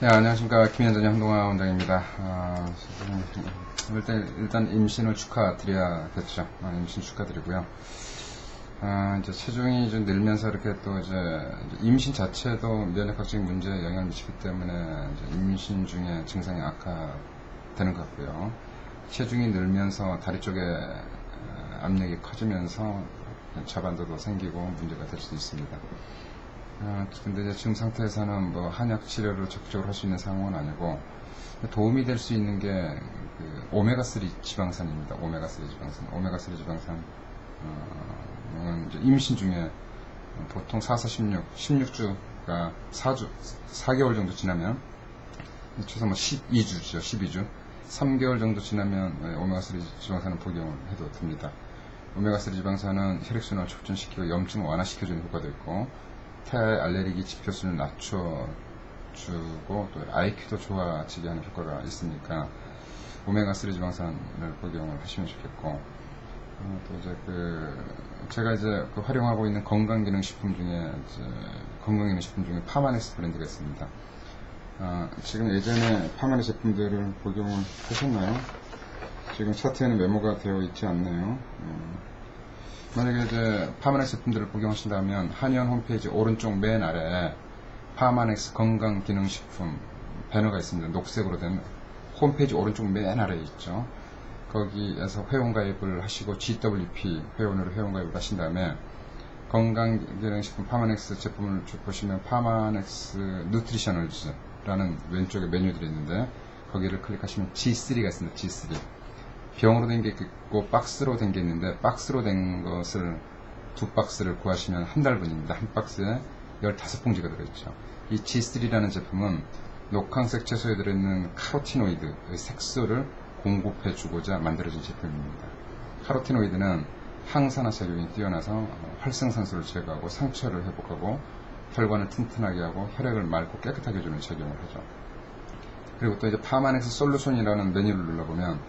네, 안녕하십니까. 김현전의 한동아 원장입니다. 아, 일단, 일단 임신을 축하드려야겠죠. 아, 임신 축하드리고요. 아, 이제 체중이 좀 늘면서 이렇게 또 이제 임신 자체도 면역학적인 문제에 영향을 미치기 때문에 임신 중에 증상이 악화되는 것 같고요. 체중이 늘면서 다리 쪽에 어, 압력이 커지면서 자반도도 생기고 문제가 될 수도 있습니다. 아, 근데 이제 지금 상태에서는 뭐 한약 치료를 적극적으로 할 수 있는 상황은 아니고 도움이 될 수 있는 게 그 오메가3 지방산입니다. 오메가3 지방산. 오메가3 지방산 어, 임신 중에 보통 4, 4, 16, 16주가 4주, 4개월 정도 지나면 최소 뭐 12주죠. 12주. 3개월 정도 지나면 오메가3 지방산을 복용을 해도 됩니다. 오메가3 지방산은 혈액순환을 촉진시키고 염증을 완화시켜주는 효과도 있고 태아의 알레르기 지표수를 낮춰주고 또 IQ도 좋아지게 하는 효과가 있으니까 오메가3 지방산을 복용을 하시면 좋겠고 어, 또 이제 그 제가 이제 그 활용하고 있는 건강기능식품 중에 건강기능식품 중에 파마넥스 브랜드가 있습니다. 어, 지금 예전에 파마넥 제품들을 복용을 하셨나요? 지금 차트에는 메모가 되어 있지 않네요. 음. 만약에 이제 파마넥스 제품들을 복용하신다면 한의원 홈페이지 오른쪽 맨 아래에 파마넥스 건강기능식품 배너가 있습니다. 녹색으로 된 홈페이지 오른쪽 맨 아래에 있죠. 거기에서 회원가입을 하시고 GWP 회원으로 회원가입을 하신 다음에 건강기능식품 파마넥스 제품을 쭉 보시면 파마넥스 누트리셔널즈라는 왼쪽에 메뉴들이 있는데 거기를 클릭하시면 G3가 있습니다. G3 병으로 된 게 있고 박스로 된 게 있는데 박스로 된 것을 두 박스를 구하시면 한 달분입니다. 한 박스에 15봉지가 들어있죠. 이 G3라는 제품은 녹황색 채소에 들어있는 카로티노이드의 색소를 공급해 주고자 만들어진 제품입니다. 카로티노이드는 항산화 작용이 뛰어나서 활성산소를 제거하고 상처를 회복하고 혈관을 튼튼하게 하고 혈액을 맑고 깨끗하게 해주는 작용을 하죠. 그리고 또 이제 파마넥스 솔루션이라는 메뉴를 눌러보면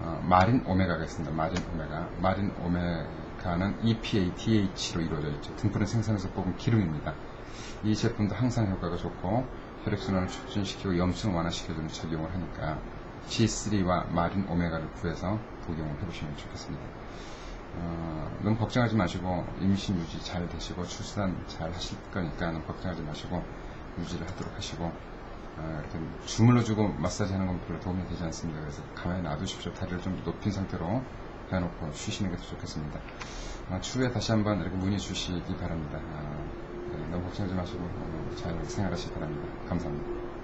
어, 마린 오메가가 있습니다. 마린 오메가. 마린 오메가는 EPA, DH로 이루어져 있죠. 등푸른 생산에서 뽑은 기름입니다. 이 제품도 항상 효과가 좋고 혈액순환을 촉진시키고 염증을 완화시켜주는 작용을 하니까 G3와 마린 오메가를 구해서 복용을 해보시면 좋겠습니다. 어, 너무 걱정하지 마시고 임신 유지 잘 되시고 출산 잘 하실 거니까 너무 걱정하지 마시고 유지를 하도록 하시고 어, 이렇게 주물러주고 마사지 하는 건 별로 도움이 되지 않습니다. 그래서 가만히 놔두십시오. 다리를 좀 높인 상태로 해놓고 쉬시는 게 더 좋겠습니다. 어, 추후에 다시 한번 이렇게 문의 주시기 바랍니다. 어, 네, 너무 걱정하지 마시고 어, 잘 생활하시기 바랍니다. 감사합니다.